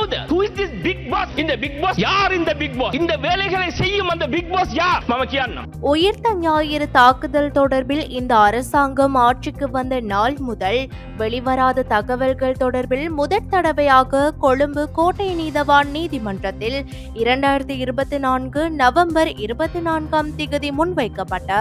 யாராவது who is this big boss? இந்த big boss யார் இந்த பிக் பாஸ் இந்த வேலைகளை செய்யும் அந்த பிக் பாஸ் யார்? நமக்கு உயிர்த்த ஞாயிறு தாக்குதல் தொடர்பில் இந்த அரசாங்கம் ஆட்சிக்கு வந்த நாள் முதல் வெளிவராத தகவல்கள் தொடர்பில் முதற் தடவையாக கொழும்பு கோட்டை நீதவான் நீதிமன்றத்தில் இரண்டாயிரத்தி இருபத்தி நான்கு நவம்பர் இருபத்தி நான்காம் திகதி முன்வைக்கப்பட்ட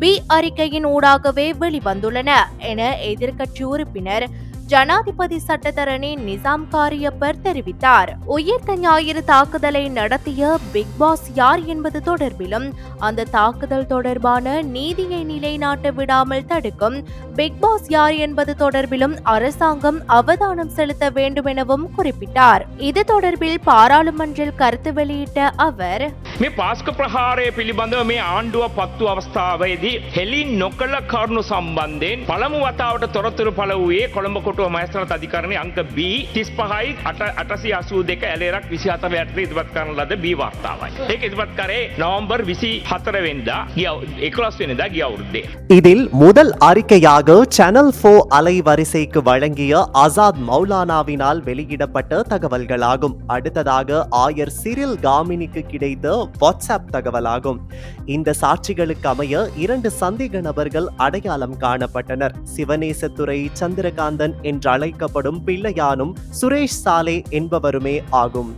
பி அறிக்கையின் ஊடாகவே வெளிவந்துள்ளன என எதிர்க்கட்சி உறுப்பினர் ஜனாதிபதி சட்டத்தரணி நிசாம் காரியப்பர் தெரிவித்தார் உயிர்த்த ஞாயிறு தாக்குதலை நடத்திய பிக் பாஸ் யார் என்பது தொடர்பிலும் அந்த தாக்குதல் தொடர்பான நீதியை நிலைநாட்ட விடாமல் தடுக்கும் பிக் பாஸ் யார் என்பது தொடர்பிலும் அரசாங்கம் அவதானம் செலுத்த வேண்டும் எனவும் குறிப்பிட்டார் இது தொடர்பில் பாராளுமன்றில் கருத்து வெளியிட்ட அவர் මේ පාස්ක ප්‍රහාරය පිළිබඳව මේ ආණ්ඩුව පත්තු අවස්ථාවේදී හෙලි නොකළ කරුණු සම්බන්ධයෙන් පළමු වතාවට තොරතුරු පළ වූයේ කොළඹ කොටුව මයිස්ත්‍රාත් අධිකරණය අංක B තිස් පහයි අට අටසි අසූ දෙක ඇලේරක් විසි හතර යටට ඉදිරිපත් කරන ලද B වාර්තාවයි. ඒක ඉදිරිපත් කරේ නවම්බර් විසි හතරවෙන්දා ගිය එකොළස් වෙනදා ගිය අවුරුද්දේ. இதில் முதல் அறிக்கையாக சேனல் போ அலைவரிசைக்கு வழங்கிய ஆசாத் மௌலானாவினால் வெளியிடப்பட்ட தகவல்களாகும் அடுத்ததாக ஆயர் சிரில் காமினிக்கு கிடைத்த வாட்ஸ்அப் தகவலாகும் இந்த சாட்சிகளுக்கு அமைய இரண்டு சந்தேக நபர்கள் அடையாளம் காணப்பட்டனர் சிவநேசத்துறை சந்திரகாந்தன் என்று அழைக்கப்படும் பிள்ளையானும் சுரேஷ் சாலே என்பவருமே ஆகும்.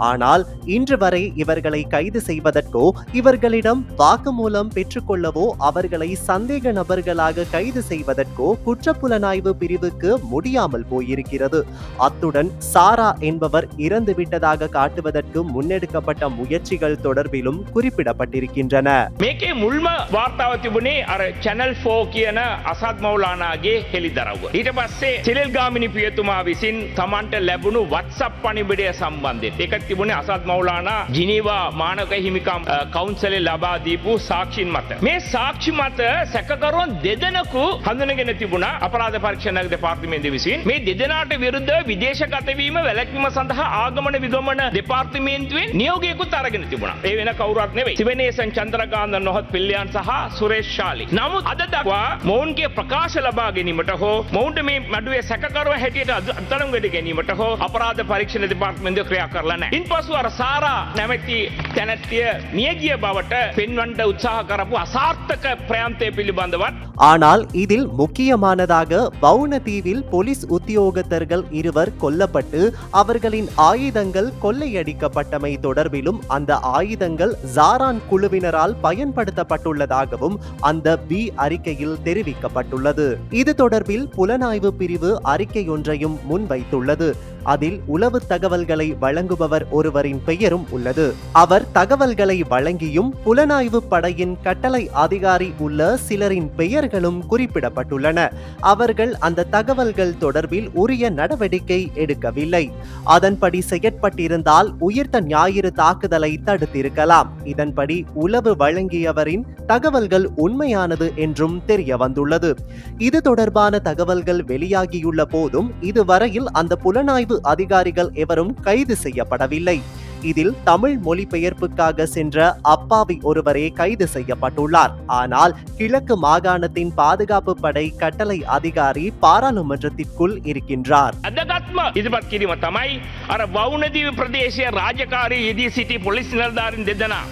ஆனால் இன்று வரை இவர்களை கைது செய்வதற்கோ இவர்களிடம் வாக்குமூலம் பெற்றுக்கொள்ளவோ அவர்களை சந்தேக நபர்களாக கைது செய்வதற்கோ குற்றப்புலனாய்வு பிரிவுக்கு முடியாமல் போயிருக்கிறது அத்துடன் சாரா என்பவர் இறந்து விட்டதாக காட்டுவதற்கு முன்னெடுக்கப்பட்ட முயற்சிகள் தொடர்பிலும் குறிப்பிடப்பட்டிருக்கின்றன මේකේ මුල්ම වාර්තාව තිබුණේ අර චැනල් ෆෝ කියන අසත් මෞලානාගේ හෙළි දරව්ව. ඊට පස්සේ සිරල් ගාමිනි පියතුමා විසින් තමන්ට ලැබුණු වත්සප් පනිබිඩය සම්බන්ධය එක තිබුණේ අසත් මෞලානා ජිනීවා මානක හිමිකම් අ, කවුන්සලේ ලබා දීපු සාක්ෂින් මත. මේ සාක්ෂි මත සැකකරුවන් දෙදෙනකු හඳුනගෙන තිබුණා අපරාධ පරීක්ෂණ දෙපාර්තමේන්තුව විසින් මේ දෙදෙනාට විරුද්ධ විදේශගතවීම වැළැක්වීම සඳහා ආගමන විගමන දෙපාර්තමේන්තුවෙන් නියෝගයකුත් අරගෙන තිබුණා. ඒ වෙන කවුරුත් නෙවෙයි. සිවනේසන් චන්ද්‍රකාන්ත නොහොත් පිල්ලියන් සහ සුරේෂ් ශාලි. නමුත් අද දක්වා මොවුන්ගේ ප්‍රකාශ ලබා ගැනීමට හෝ මොවුන්ට මේ මඩුවේ සැකකරුව හැටියට අත්තරංගට ගැනීමට හෝ අපරාධ පරීක්ෂණ දෙපාර්තමේන්තුව ක්‍රියා කරලා නැහැ. ඉන්පසු අර සාරා නැමැති තැනැත්තිය මියගිය බවට පෙන්වන්නට උත්සාහ කරපු අසාර්ථක ප්‍රයන්තය පිළිබඳවත් ஆனால் இதில் முக்கியமானதாக வவுனதீவில் போலீஸ் உத்தியோகத்தர்கள் இருவர் கொல்லப்பட்டு அவர்களின் ஆயுதங்கள் கொள்ளையடிக்கப்பட்டமை தொடர்பிலும் அந்த ஆயுதங்கள் ஜாரான் குழுவினரால் பயன்படுத்தப்பட்டுள்ளதாகவும் அந்த பி அறிக்கையில் தெரிவிக்கப்பட்டுள்ளது இது தொடர்பில் புலனாய்வு பிரிவு அறிக்கை ஒன்றையும் முன்வைத்துள்ளது அதில் உளவு தகவல்களை வழங்குபவர் ஒருவரின் பெயரும் உள்ளது. அவர் தகவல்களை வழங்கியும் புலனாய்வு படையின் கட்டளை அதிகாரி உள்ள சிலரின் பெயர்களும் குறிப்பிடப்பட்டுள்ளன. அவர்கள் அந்த தகவல்கள் தொடர்பில் உரிய நடவடிக்கை எடுக்கவில்லை. அதன்படி செயற்பட்டிருந்தால் உயிர்த்த ஞாயிறு தாக்குதலை தடுத்திருக்கலாம். இதன்படி உளவு வழங்கியவரின் தகவல்கள் உண்மையானது என்றும் தெரிய வந்துள்ளது இது தொடர்பான தகவல்கள் வெளியாகியுள்ள போதும் இதுவரையில் அந்த புலனாய்வு அதிகாரிகள் எவரும் கைது செய்யப்படவில்லை இதில் தமிழ் மொழிபெயர்ப்புக்காக சென்ற அப்பாவி ஒருவரே கைது செய்யப்பட்டுள்ளார் ஆனால் கிழக்கு மாகாணத்தின் பாதுகாப்பு படை கட்டளை அதிகாரி பாராளுமன்றத்திற்குள் இருக்கின்றார் අදගත්ම ඉදිපත් කිරීම තමයි අර වවුනදීව ප්‍රදේශය රාජකාරී යෙදී සිටි පොලිස් නිලධාරින් දෙදෙනා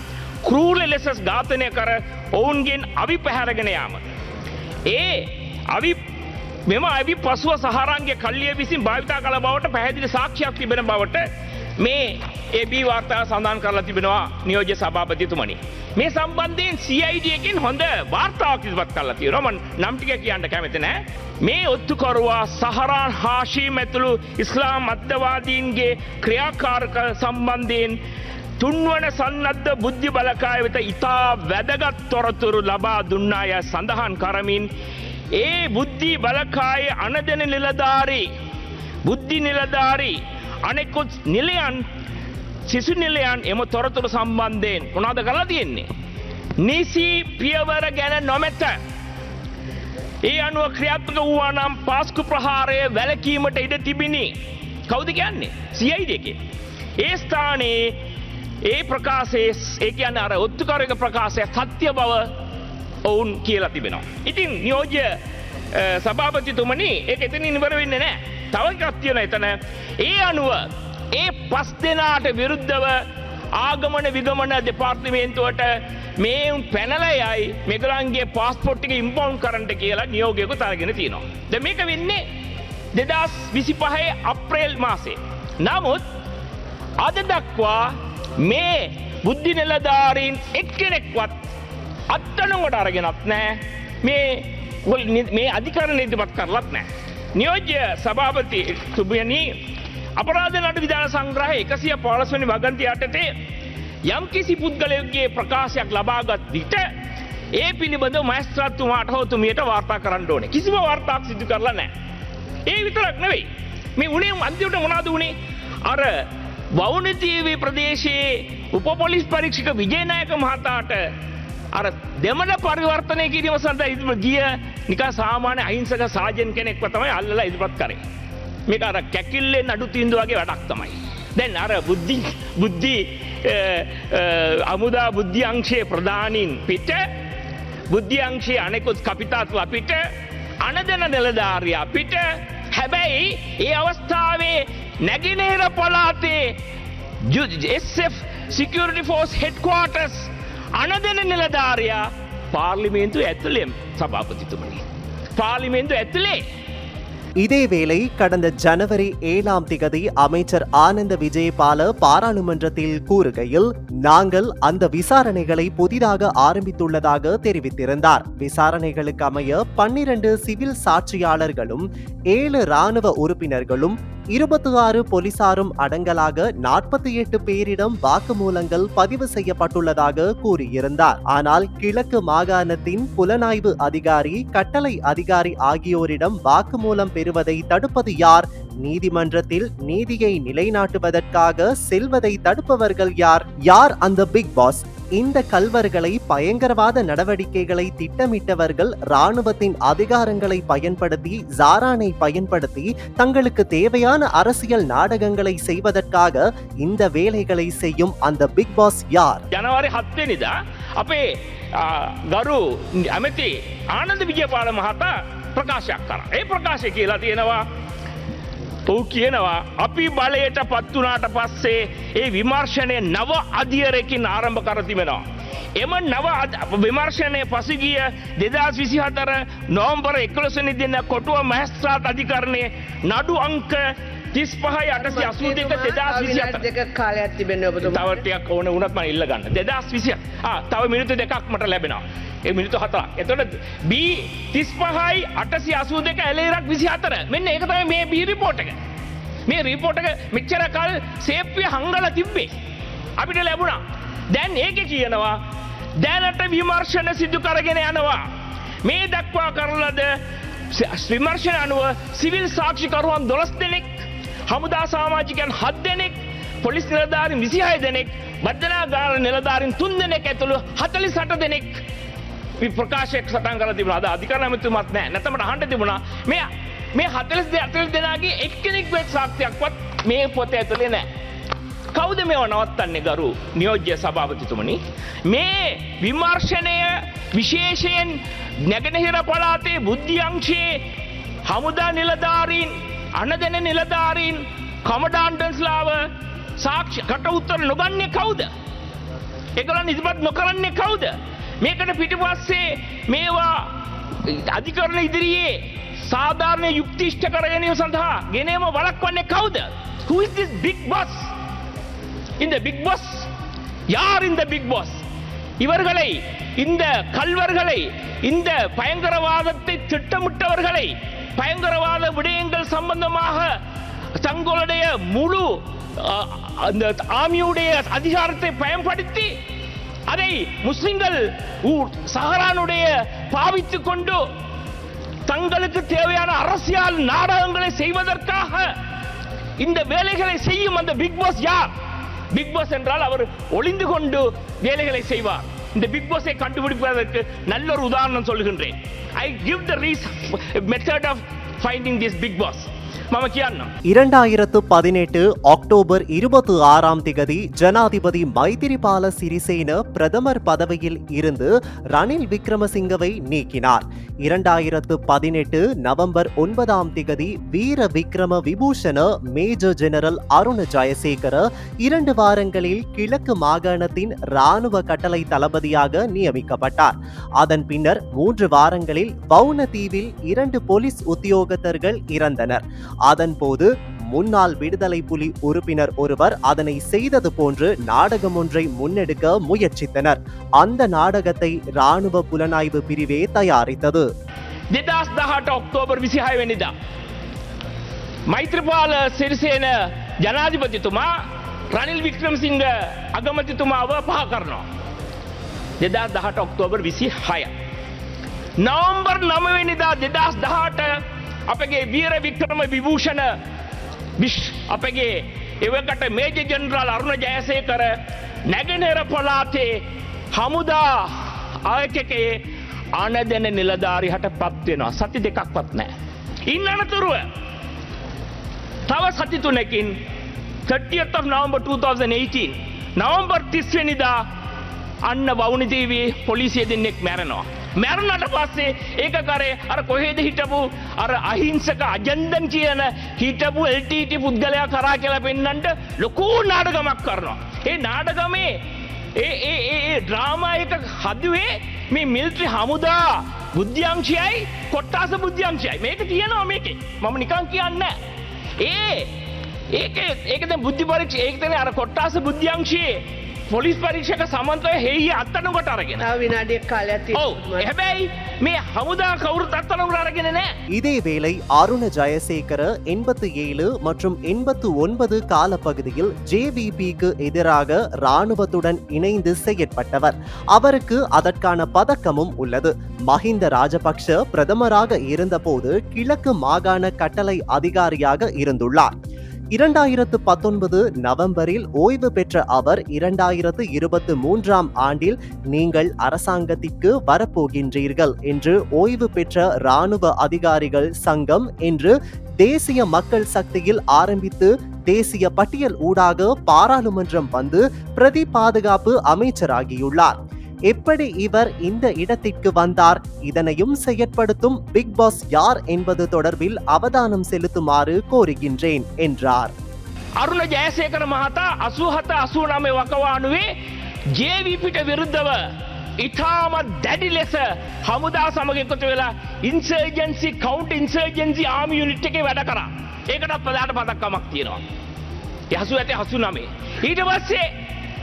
කරූල ලෙසස් ඝාතනය කර ඔවුන්ගෙන් අවි පැහැරගෙන යාම. ඒ අවි මෙම අවි පසුව සහරන්ගේ කල්ලිය විසින් භාවිතා කළ බවට පැහැදිලි සාක්ෂයක් තිබෙන බවට මේ ඒබී වාර්තා සඳහන් කරලා තිබෙනවා නියෝජ්‍ය සභාපතිතුමනි. මේ සම්බන්ධයෙන් CIDයකින් හොඳ වාර්තාවක් ඉදිරිපත් කරලා තියෙනවා මම නම් ටික කියන්න කැමති නෑ. මේ ඔත්තුකරුවා සහරාන් හාෂීම් ඇතුළු ඉස්ලාම් අත්දවාදීන්ගේ ක්‍රියාකාරක සම්බන්ධයෙන් තුන්වන සන්නද්ධ බුද්ධි බලකාය වෙත ඉතා වැදගත් තොරතුරු ලබා දුන්නාය සඳහන් කරමින් ඒ බුද්ධි බලකාය අනදෙන නිලධාරී බුද්ධි නිලධාරී අනෙකුත් නිලයන් සිසු නිලයන් එම තොරතුරු සම්බන්ධයෙන් මොනාද කලා තියෙන්නේ. නිසි පියවර ගැන නොමැත. ඒ අනුව ක්‍රියාත්මක වූවා නම් පාස්කු ප්‍රහාරය වැලකීමට ඉඩ තිබිණි. කෞද කියන්නේ සියයි දෙකේ. ඒ ස්ථානයේ ඒ ප්‍රකාශයේ ඒ කියන්න අර ඔත්තුකරක ප්‍රකාශය සත්‍ය බව ඔවුන් කියලා තිබෙනවා. ඉතින් නියෝජ්‍ය සභාපතිතුමනි ඒ එතන නිවර වෙන්න නෑ. තව එකක් තියෙන එතන ඒ අනුව ඒ පස් දෙනාට විරුද්ධව ආගමන විගමන දෙපාර්තිමේන්තුවට මේ උන් පැනලයයි මෙගලන්ගේ පාස්පොට්ටික ඉම්පවුන් කරන්ට කියලා නියෝගයකු තරගෙන තියෙනවා. ද මේක වෙන්නේ දෙදස් විසිපහේ අප්‍රේල් මාසේ. නමුත් අද දක්වා මේ බුද්ධි නිලධාරීන් එක්කෙනෙක්වත් අත්තනකොට අරගෙනත් නෑ මේ ගොල් නි- මේ අධිකරණ ඉදිරිපත් කරලත් නෑ. නියෝජ්‍ය සභාපති සුභයනී අපරාධ නඩු විධාන සංග්‍රහ එකසිය පාලස්වනි වගන්ති යටතේ යම් කිසි පුද්ගලයගේ ප්‍රකාශයක් ලබාගත් විට ඒ පිළිබඳ මස්ත්‍රත්තුමාට හෝතුමියට වාර්තා කරන්න ඕනේ කිසිම වාර්තාක් සිදු කරලා නෑ. ඒ විතරක් නෙවෙයි මේ උනේ අන්තිමට මොනාද වුණේ අර වවුනතීවී ප්‍රදේශයේ උපපොලිස් පරීක්ෂක විජයනායක මහතාට අර දෙමන පරිවර්තනය කිරීම සඳහා ඉදිම ගිය නිකා සාමාන්‍ය අහිංසක සාජන් කෙනෙක්ව තමයි අල්ලලා ඉදිරිපත් කරේ. මේක අර කැකිල්ලේ නඩු තීන්දුව වගේ වැඩක් තමයි. දැන් අර බුද්ධි බුද්ධි අ, අ, අමුදා බුද්ධි අංශයේ ප්‍රධානීන් පිට බුද්ධි අංශයේ අනෙකුත් කපිතාත්ව පිට අනදන නිලධාරයා පිට හැබැයි ඒ අවස්ථාවේ නැගෙනහිර පලාතේ SF Security Force Headquarters අනදන නිලධාරයා පාර්ලිමේන්තු ඇතුළෙම් සභාපතිතුමනි. පාර්ලිමේන්තු ඇතුළේ இதேவேளை கடந்த ஜனவரி ஏழாம் திகதி அமைச்சர் ஆனந்த விஜயபால பாராளுமன்றத்தில் கூறுகையில் நாங்கள் அந்த விசாரணைகளை புதிதாக ஆரம்பித்துள்ளதாக தெரிவித்திருந்தார் விசாரணைகளுக்கு அமைய பன்னிரண்டு சிவில் சாட்சியாளர்களும் ஏழு ராணுவ உறுப்பினர்களும் இருபத்தி ஆறு போலீசாரும் அடங்கலாக நாற்பத்தி எட்டு பேரிடம் வாக்குமூலங்கள் பதிவு செய்யப்பட்டுள்ளதாக கூறியிருந்தார். ஆனால் கிழக்கு மாகாணத்தின் புலனாய்வு அதிகாரி கட்டளை அதிகாரி ஆகியோரிடம் வாக்குமூலம் பெறுவதை தடுப்பது யார்? நீதிமன்றத்தில் நீதியை நிலைநாட்டுவதற்காக செல்வதை தடுப்பவர்கள் யார்? யார் அந்த பிக் பாஸ்? இந்த கல்வர்களை பயங்கரவாத நடவடிக்கைகளை திட்டமிட்டவர்கள் ராணுவத்தின் அதிகாரங்களை பயன்படுத்தி ஜாரானை பயன்படுத்தி தங்களுக்கு தேவையான அரசியல் நாடகங்களை செய்வதற்காக இந்த வேலைகளை செய்யும் அந்த பிக் பாஸ் யார்? ஜனவரி ஹத்தேனிதா அப்பே கரு அமித்தி ஆனந்த் விஜயபால மகாத்தா பிரகாஷ் அக்கரா ஏ பிரகாஷ் கீழா தேனவா ඔහු කියනවා අපි බලයට පත්වනාට පස්සේ ඒ විමර්ශනය නව අධියරකින් ආරම්භ කරතිමෙනවා. එම නව විමර්ශනය පසුගිය දෙදස් විසිහතර නෝම්බර එක්ලොසනි දෙන්න කොටුව මැස්ත්‍රාත් අධිකරණය නඩු අංක තිස් පහයි අටසි අසූ දෙක දෙදස් විසිහත දෙක කාලයක් තිබෙන ඔබතුමා. තවටයක් ඕන උනත්ම ඉල්ල ගන්න. දෙදස් විසිය තව මිනිතු දෙකක් මට ලැබෙනවා මිනිතු හතරක්. එතොට බී තිස් පහයි අටසි අසූ දෙක ඇලේරක් විසි අතර මෙන්න ඒක තම මේ බී රිපෝට් එක. මේ රිපෝටක මෙච්චර කල් සේප්පිය හංගල තිබ්බේ. අපිට ලැබුණා. දැන් ඒක කියනවා දැනට විමර්ශණ සිදු කරගෙන යනවා. මේ දක්වා කරලද විමර්ශණ අනුව සිවිල් සාක්ෂිකරුවන් දොළස් දෙනෙක් හමුදා සාමාජිකයන් හත් දෙනෙක් පොලිස් නිලධාරින් විසිහය දෙනෙක් බද්ධනාගාර නිලධාරින් තුන් දෙනෙක් ඇතුළු හතලි සට දෙනෙක් වි- ප්‍රකාශයක් සටන් කල තිබුණ. අද අධිකරනමතුමත් නෑ නැතමට හන්ට තිබුණා. මේ මේ හතලස් දෙ අතල් දෙනාගේ එක්කෙනෙක් වෙත් සාක්තියක්වත් මේ පොත ඇතුළේ නෑ. කෞද මෙව නවත්තන්නේ ගරු? නියෝජ්‍ය සභාපතිතුමනි. මේ විමර්ශනය විශේෂයෙන් නැගෙනහිර පලාතේ බුද්ධියංශයේ හමුදා නිලධාරීන් අනදැන නිලධාරීන් කමඩාන්ඩන්ස්ලාව සාක්ෂ කට උත්තර නොගන්නේ කවුද? එකලන් ඉදිපත් නොකරන්නේ කවුද? මේකට පිටිපස්සේ මේවා අධිකරණ ඉදිරියේ සාධාරණය යුක්තිෂ්ට කරගැනීම සඳහා ගෙනේම වලක්වන්නේ කවුද Who is this big boss? இந்த பிக் பாஸ் யார் இந்த பிக் பாஸ் இவர்களை இந்த கல்வர்களை இந்த பயங்கரவாதத்தை திட்டமிட்டவர்களை பயங்கரவாத விடயங்கள் சம்பந்தமாக தங்களுடைய முழு அஹ், அந்த ஆமியுடைய அதிகாரத்தை பயன்படுத்தி அதை முஸ்லிம்கள் சஹரானுடைய பாவித்துக் கொண்டு தங்களுக்கு தேவையான அரசியல் நாடகங்களை செய்வதற்காக இந்த வேலைகளை செய்யும் அந்த பிக் பாஸ் யார்? பிக் பாஸ் என்றால் அவர் ஒளிந்து கொண்டு வேலைகளை செய்வார். இந்த பிக் பாஸை கண்டுபிடிப்பதற்கு நல்ல ஒரு உதாரணம் சொல்லுகின்றேன். I give the raise method of finding this big boss මම කියන්නම්. இரண்டாயிரத்து பதினெட்டு அக்டோபர் இருபத்தி ஆறாம் திகதி ஜனாதிபதி மைத்திரிபால சிறிசேன பிரதமர் பதவியில் இருந்து ரணில் விக்ரமசிங்கவை நீக்கினார் இரண்டாயிரத்து பதினெட்டு நவம்பர் ஒன்பதாம் திகதி வீர விக்ரம விபூஷண மேஜர் ஜெனரல் அருண ஜெயசேகர இரண்டு வாரங்களில் கிழக்கு மாகாணத்தின் இராணுவ கட்டளை தளபதியாக நியமிக்கப்பட்டார் அதன் பின்னர் மூன்று வாரங்களில் வவுன தீவில் இரண்டு போலீஸ் உத்தியோகத்தர்கள் இறந்தனர் அதன்போது முன்னாள் விடுதலை புலி உறுப்பினர் ஒருவர் அதனை செய்தது போன்று நாடகம் ஒன்றை முன்னெடுக்க முயற்சித்தனர் அந்த நாடகத்தை இராணுவ புலனாய்வு பிரிவே தயாரித்தது දෙදස් දහට ඔක්තෝබර් විසිහය වෙනිදා. මෛත්‍රපාල සිරිසේන ජනාධිපතිතුමා රනිල් වික්‍රමසිංහ අගමතිතුමාව පහ කරනවා. දෙදස් දහට ඔක්තෝබර් විසි හය. නවම්බර් නමවෙනිදා දෙදස් දහට අපගේ වීර වික්‍රම විභූෂණ විශ් අපගේ එවකට මේජ ජනරල් අරුණ ජයසය කර නැගෙනර පොලාතේ හමුදා ආයකකයේ අනදැන නිලධාරි හට පත්වෙනවා සති දෙකක්වත් නෑ. ඉන්න අනතුරුව තව සති තුනකින් 30th of November 2018 නවම්බර් තිස්වනිදා අන්න වවුනිදීවී පොලිසිය දෙන්නෙක් මැරෙනවා. මැරුණට පස්සේ ඒක කරේ අර කොහෙද හිටපු? අර අහිංසක අජන්දන් කියන හිටපු එල්ටට පුද්ගලයා කරා කියලා පෙන්න්නට ලොකූ නාඩගමක් කරනවා. ඒ නාඩගමේ ඒ ඒ ඒ ඒ ඩ්‍රාමා එක හදවේ මේ මිල්ත්‍රි හමුදා බුද්ධ්‍යංශයයි කොට්ටාස බුද්ධ්‍යංශයයි මේක තියෙනවා මේක. මම නිකං කියන්න ඒ ඒක ඒකද බුද්ධි පරික්ෂ ඒකතන අර කොට්ටාස බුද්ධ්‍යංශයේ පොලිස් පරීක්ෂක සමන්තය හෙහි අත්තනකොට අරගෙන තව විනාඩියක් කාලයක් ඔව තියෙනවා. හැබැයි මේ හමුදා කවුරු අත්තනකට අරගෙන නෑ இதேவேளை அருண ஜெயசேகர எண்பத்து ஏழு மற்றும் எண்பத்து ஒன்பது காலப்பகுதியில் ஜேவிபிக்கு எதிராக இராணுவத்துடன் இணைந்து செயற்பட்டவர் அவருக்கு அதற்கான பதக்கமும் உள்ளது மஹிந்த ராஜபக்ஷ பிரதமராக இருந்தபோது கிழக்கு மாகாண கட்டளை அதிகாரியாக இருந்துள்ளார் இரண்டாயிரத்து பத்தொன்பது நவம்பரில் ஓய்வு பெற்ற அவர் இரண்டாயிரத்து இருபத்து மூன்றாம் ஆண்டில் நீங்கள் அரசாங்கத்திற்கு வரப்போகின்றீர்கள் என்று ஓய்வு பெற்ற இராணுவ அதிகாரிகள் சங்கம் என்று தேசிய மக்கள் சக்தியில் ஆரம்பித்து தேசிய பட்டியல் ஊடாக பாராளுமன்றம் வந்து பிரதி பாதுகாப்பு அமைச்சராகியுள்ளார். எப்படி இவர் இந்த இடத்திற்கு வந்தார் இதனையும் செயற்படுத்தும் பிக் பாஸ் யார் என்பது தொடர்பில் அவதானம் செலுத்துமாறு கோருகின்றேன் என்றார் අරුණ ජයසයකර මහතා අසුහත අසූනමය වකවානුවේ ජේවීපිට විරුද්ධව ඉතාමත් දැඩි ලෙස හමුදා සමග එකතු වෙලා ඉන්සර්ජන්සි කවන්් ඉන්සර්ජන්සි ආම යුනිට් එක වැඩ කර ඒකටත් පදාට පදක්කමක් තියෙනවා. යහසු ඇති හසු නමේ. ඊට පස්සේ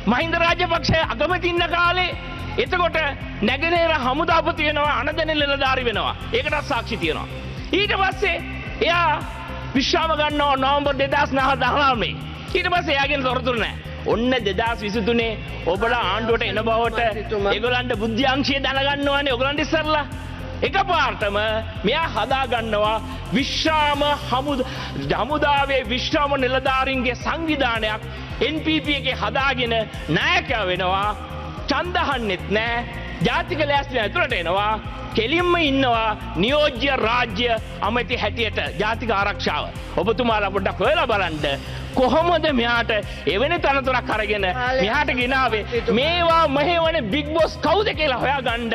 මහින්ද රාජපක්ෂය අගමතින්න කාලේ එතකොට නැගෙනේර හමුදාපතියනවා අනදැන ලෙලධාරි වෙනවා. ඒකටත් සාක්ෂි තියෙනවා. ඊට පස්සේ එයා විශ්වාම ගන්නවා නවම්බර් දෙදස් නහ දහනාමේ ඊට පස්ස එයාගෙන තොරතුර නෑ ඔන්න දෙදස් විසිතුනේ ඔබල ආණ්ඩුවට එන බවට එගොලන්ට බුද්ධ්‍යංශය දැනගන්නවානේ. ඔගලන්ට ඉස්සරලා එක පාර්ටම මෙයා හදාගන්නවා විශ්‍රාම හමුද හමුදාවේ විශ්‍රාම නිලධාරින්ගේ සංවිධානයක් NPP එක හදාගෙන නෑකෑ වෙනවා චන්දහන්නෙත් නෑ. ජාතික ලෑස්තින ඇතුළට එනවා. කෙලින්ම ඉන්නවා නියෝජ්‍ය රාජ්‍ය අමති හැටියට ජාතික ආරක්ෂාව. ඔබතුමාලා පොඩ්ඩක් හොයලා බලන්ඩ කොහොමද මෙයාට එවැනි තනතුරක් අරගෙන මෙහාට ගෙනාවේ? මේවා මහේ වන බිග් බොස් කවුද කියලා හොයා ගණ්ඩ